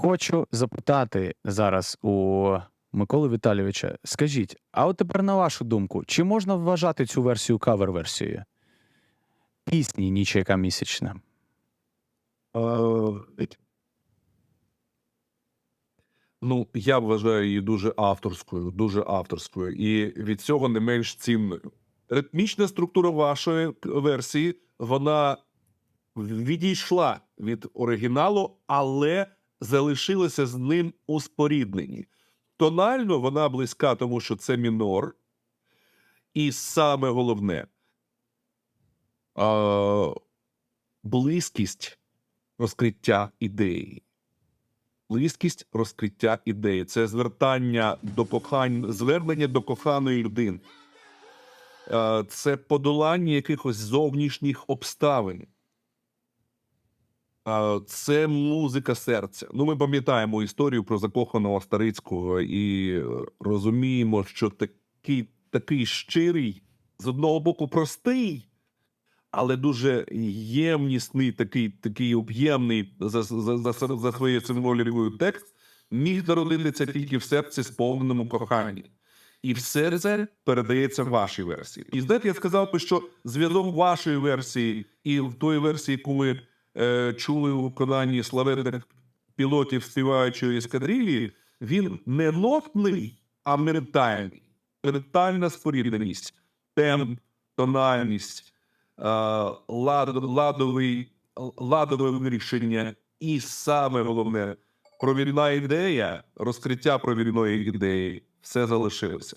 Хочу запитати зараз у Миколи Віталійовича. Скажіть, а от тепер на вашу думку, чи можна вважати цю версію кавер-версією? Пісні ніч яка місячна. Е, Ну, я вважаю її дуже авторською, дуже авторською, і від цього не менш цінною. Ритмічна структура вашої версії вона відійшла від оригіналу, але залишилася з ним у спорідненні. Тонально вона близька, тому що це мінор. І саме головне а, близькість розкриття ідеї. Близькість розкриття ідеї це звертання до кохань, звернення до коханої людини. Це подолання якихось зовнішніх обставин. Це музика серця. Ну, ми пам'ятаємо історію про закоханого Старицького і е, розуміємо, що такий, такий щирий, з одного боку, простий, але дуже ємнісний, такий, такий об'ємний за, за, за, за своєю символікою текст міг народитися тільки в серці сповненому коханні. І все це передається вашій версії. І знаєте, я сказав би, що зв'язок вашої версії і в тої версії, яку ми чули у виконанні славетних пілотів співаючої ескадрилії, він не нотний, а ментальний. Ментальна спорідненість, темп, тональність, е, лад, ладовий, ладове вирішення, і саме головне провідна ідея, розкриття провідної ідеї, все залишилося.